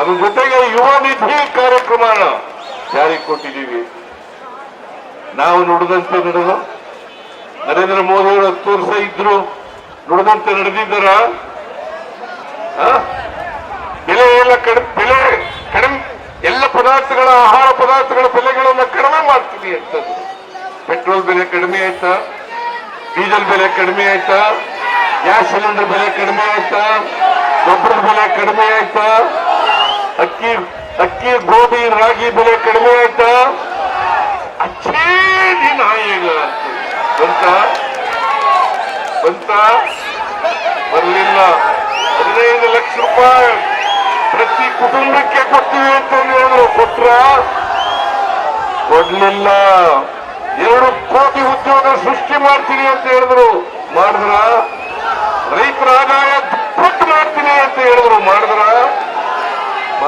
ಅದ್ರ ಜೊತೆಗೆ ಯುವ ನಿಧಿ ಕಾರ್ಯಕ್ರಮನ ಜಾರಿಗೆ ಕೊಟ್ಟಿದ್ದೀವಿ. ನಾವು ನುಡಿದಂತೆ ನಡೆದು, ನರೇಂದ್ರ ಮೋದಿ ಅವರು ಹತ್ತು ವರ್ಷ ಇದ್ರು ನುಡಿದಂತೆ ನಡೆದಿದ್ದಾರ? ಬೆಲೆ ಎಲ್ಲ ಕಡಿಮೆ ಬೆಲೆ ಕಡಿಮೆ, ಎಲ್ಲ ಪದಾರ್ಥಗಳ, ಆಹಾರ ಪದಾರ್ಥಗಳ ಬೆಲೆಗಳನ್ನ ಕಡಿಮೆ ಮಾಡ್ತೀವಿ ಅಂತ ಪೆಟ್ರೋಲ್ ಬೆಲೆ ಕಡಿಮೆ ಆಯ್ತಾ? ಡೀಸೆಲ್ ಬೆಲೆ ಕಡಿಮೆ ಆಯ್ತಾ? ಗ್ಯಾಸ್ ಸಿಲಿಂಡರ್ ಬೆಲೆ ಕಡಿಮೆ ಆಯ್ತಾ? ಗೊಬ್ಬರದ ಬೆಲೆ ಕಡಿಮೆ ಆಯ್ತಾ? ಅಕ್ಕಿ ಅಕ್ಕಿ ಗೋಧಿ ರಾಗಿ ಬೆಲೆ ಕಡಿಮೆ ಆಯ್ತಾ? ಅಚ್ಚೇ ದಿನ ಈಗ ಬಂತ? ಬರಲಿಲ್ಲ. ಹದಿನೈದು ಲಕ್ಷ ರೂಪಾಯಿ ಪ್ರತಿ ಕುಟುಂಬಕ್ಕೆ ಕೊಡ್ತೀವಿ ಅಂತ ಹೇಳಿದ್ರು ಕೊಟ್ರ? ಕೊಡ್ಲಿಲ್ಲ. ಎರಡು ಕೋಟಿ ಉದ್ಯೋಗ ಸೃಷ್ಟಿ ಮಾಡ್ತೀನಿ ಅಂತ ಹೇಳಿದ್ರು. ಮಾಡಿದ್ರ? ರೈತರ ಆದಾಯ ದುಪ್ಪಟ್ಟು ಮಾಡ್ತೀನಿ ಅಂತ ಹೇಳಿದ್ರು. ಮಾಡಿದ್ರ?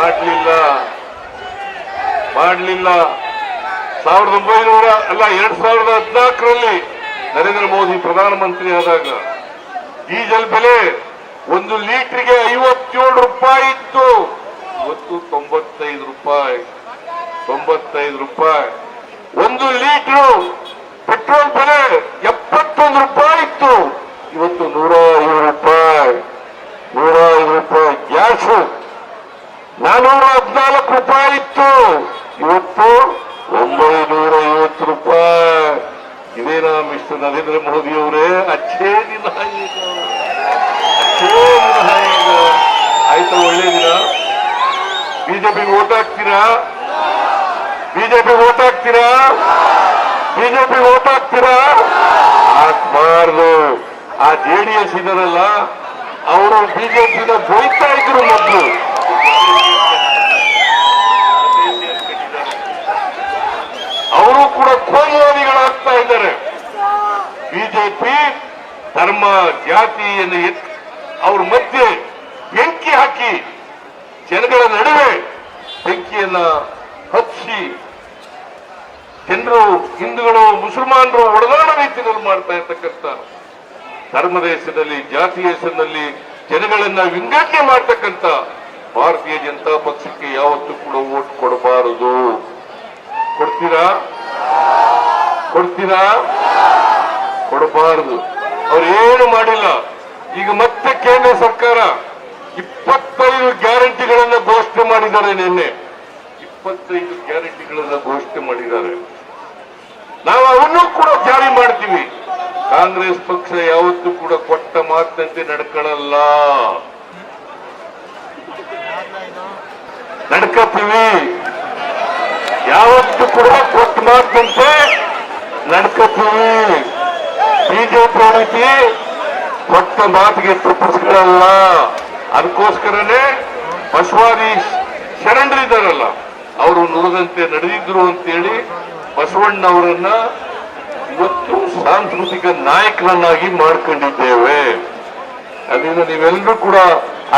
ಮಾಡ್ಲಿಲ್ಲ. ಮಾಡಲಿಲ್ಲ. ಸಾವಿರದ ಒಂಬೈನೂರ, ಅಲ್ಲ, ಎರಡ್ ಸಾವಿರದ ಹದಿನಾಲ್ಕರಲ್ಲಿ ನರೇಂದ್ರ ಮೋದಿ ಪ್ರಧಾನಮಂತ್ರಿ ಆದಾಗ ಡೀಸೆಲ್ ಬೆಲೆ ಒಂದು ಲೀಟರ್ಗೆ ಐವತ್ತೇಳು ರೂಪಾಯಿ ಇತ್ತು. ಇವತ್ತು ತೊಂಬತ್ತೈದು ರೂಪಾಯಿ. ತೊಂಬತ್ತೈದು ರೂಪಾಯಿ. ಒಂದು ಲೀಟರ್ ಪೆಟ್ರೋಲ್ ಬೆಲೆ ಎಪ್ಪತ್ತೊಂದು ರೂಪಾಯಿ ಇತ್ತು. ಇವತ್ತು ನೂರ ಐದು ರೂಪಾಯಿ. ನೂರ ಐದು ರೂಪಾಯಿ. ಗ್ಯಾಸು ನಾನೂರ ಹದಿನಾಲ್ಕು ರೂಪಾಯಿ ಇತ್ತು. ಇವತ್ತು ಒಂಬೈನೂರ ಐವತ್ತು ರೂಪಾಯಿ ಇದೇನಾ ಮಿಸ್ಟರ್ ನರೇಂದ್ರ ಮೋದಿ ಅವರೇ, ಅಚ್ಚೇ ದಿನ ಆಯ್ತು, ಒಳ್ಳೆ ದಿನ? ಬಿಜೆಪಿಗೆ ಓಟ್ ಹಾಕ್ತೀರಾ? ಬಿಜೆಪಿ ಓಟ್ ಹಾಕ್ತೀರಾ? ಬಿಜೆಪಿ ಓಟ್ ಹಾಕ್ತೀರಾ? ಹಾಕ್ಬಾರ್ದು ಆ ಜೆ ಡಿ ಎಸ್ ಇದರಲ್ಲ ಅವರು ಬಿಜೆಪಿನ ಬೈತಾ ಇದ್ರು ಮೊದಲು. ಅವರು ಕೂಡ ಕೋಮುವಾದಿಗಳಾಗ್ತಾ ಇದ್ದಾರೆ. ಬಿಜೆಪಿ ಧರ್ಮ ಜಾತಿಯನ್ನು ಅವ್ರ ಮಧ್ಯೆ ಬೆಂಕಿ ಹಾಕಿ ಜನಗಳ ನಡುವೆ ಬೆಂಕಿಯನ್ನ ಹಚ್ಚಿ ಜನರು ಹಿಂದೂಗಳು, ಮುಸಲ್ಮಾನರು ಒಡನಾಡ ರೀತಿಯಲ್ಲಿ ಮಾಡ್ತಾ ಇರ್ತಕ್ಕಂಥ ಧರ್ಮದ ದೇಶದಲ್ಲಿ, ಜಾತಿ ಹೆಸರಿನಲ್ಲಿ ಜನಗಳನ್ನ ವಿಂಗಡಣೆ ಮಾಡ್ತಕ್ಕಂಥ ಭಾರತೀಯ ಜನತಾ ಪಕ್ಷಕ್ಕೆ ಯಾವತ್ತೂ ಕೂಡ ಓಟ್ ಕೊಡಬಾರದು. ಕೊಡ್ತೀರಾ? ಕೊಡ್ತೀರಾ? ಕೊಡಬಾರದು. ಅವ್ರು ಮಾಡಿಲ್ಲ. ಈಗ ಮತ್ತೆ ಕೇಂದ್ರ ಸರ್ಕಾರ ಇಪ್ಪತ್ತೈದು ಗ್ಯಾರಂಟಿಗಳನ್ನ ಘೋಷಣೆ ಮಾಡಿದ್ದಾರೆ ನಿನ್ನೆ. ಇಪ್ಪತ್ತೈದು ಗ್ಯಾರಂಟಿಗಳನ್ನ ಘೋಷಣೆ ಮಾಡಿದ್ದಾರೆ. ನಾವು ಅವನ್ನೂ ಕೂಡ ಜಾರಿ ಮಾಡ್ತೀವಿ. ಕಾಂಗ್ರೆಸ್ ಪಕ್ಷ ಯಾವತ್ತೂ ಕೂಡ ಕೊಟ್ಟ ಮಾತಂತೆ ನಡ್ಕೊಳ್ಳಲ್ಲ. ನಡ್ಕತ್ತೀವಿ. ಯಾವತ್ತು ಕೂಡ ಕೊಟ್ಟು ಮಾತಂತೆ ನಡ್ಕತ್ತೀವಿ. ಬಿಜೆಪಿ ರೀತಿ ಕೊಟ್ಟ ಮಾತಿಗೆ ತಪ್ಪಿಸ್ಕೊಳ್ಳಲ್ಲ. ಅದಕ್ಕೋಸ್ಕರನೇ ಬಸವಾದಿ ಶರಣರಿದ್ದಾರಲ್ಲ ಅವರು ನುಡಿದಂತೆ ನಡೆದಿದ್ರು ಅಂತೇಳಿ ಬಸವಣ್ಣ ಅವರನ್ನ ಇವತ್ತು ಸಾಂಸ್ಕೃತಿಕ ನಾಯಕರನ್ನಾಗಿ ಮಾಡ್ಕೊಂಡಿದ್ದೇವೆ. ಅದರಿಂದ ನೀವೆಲ್ಲರೂ ಕೂಡ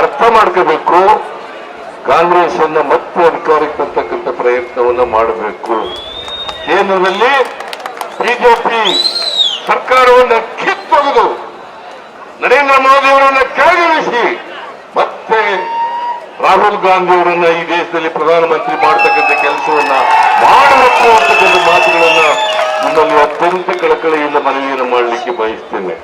ಅರ್ಥ ಮಾಡ್ಕೋಬೇಕು. ಕಾಂಗ್ರೆಸ್ ಅನ್ನ ಮತ್ತೆ ಅಧಿಕಾರಕ್ಕೆ ತರ್ತಕ್ಕಂಥ ಪ್ರಯತ್ನವನ್ನ ಮಾಡಬೇಕು. ಕೇಂದ್ರದಲ್ಲಿ ಬಿಜೆಪಿ ಸರ್ಕಾರವನ್ನ ಕಿತ್ತೊಗೆದು ನರೇಂದ್ರ ಮೋದಿ ಅವರನ್ನ ಕೆಳಗಿಳಿಸಿ ಮತ್ತೆ ರಾಹುಲ್ ಗಾಂಧಿ ಅವರನ್ನ ಈ ದೇಶದಲ್ಲಿ ಪ್ರಧಾನಮಂತ್ರಿ ಮಾಡತಕ್ಕಂಥ ಕೆಲಸವನ್ನ ಮಾಡಬೇಕು ಅಂತಕ್ಕಂಥ ಮಾತುಗಳನ್ನ ನಿಮ್ಮಲ್ಲಿ ಅತ್ಯಂತ ಕಳಕಳಿಯಿಂದ ಮನವಿಯನ್ನು ಮಾಡಲಿಕ್ಕೆ ಬಯಸ್ತೇನೆ.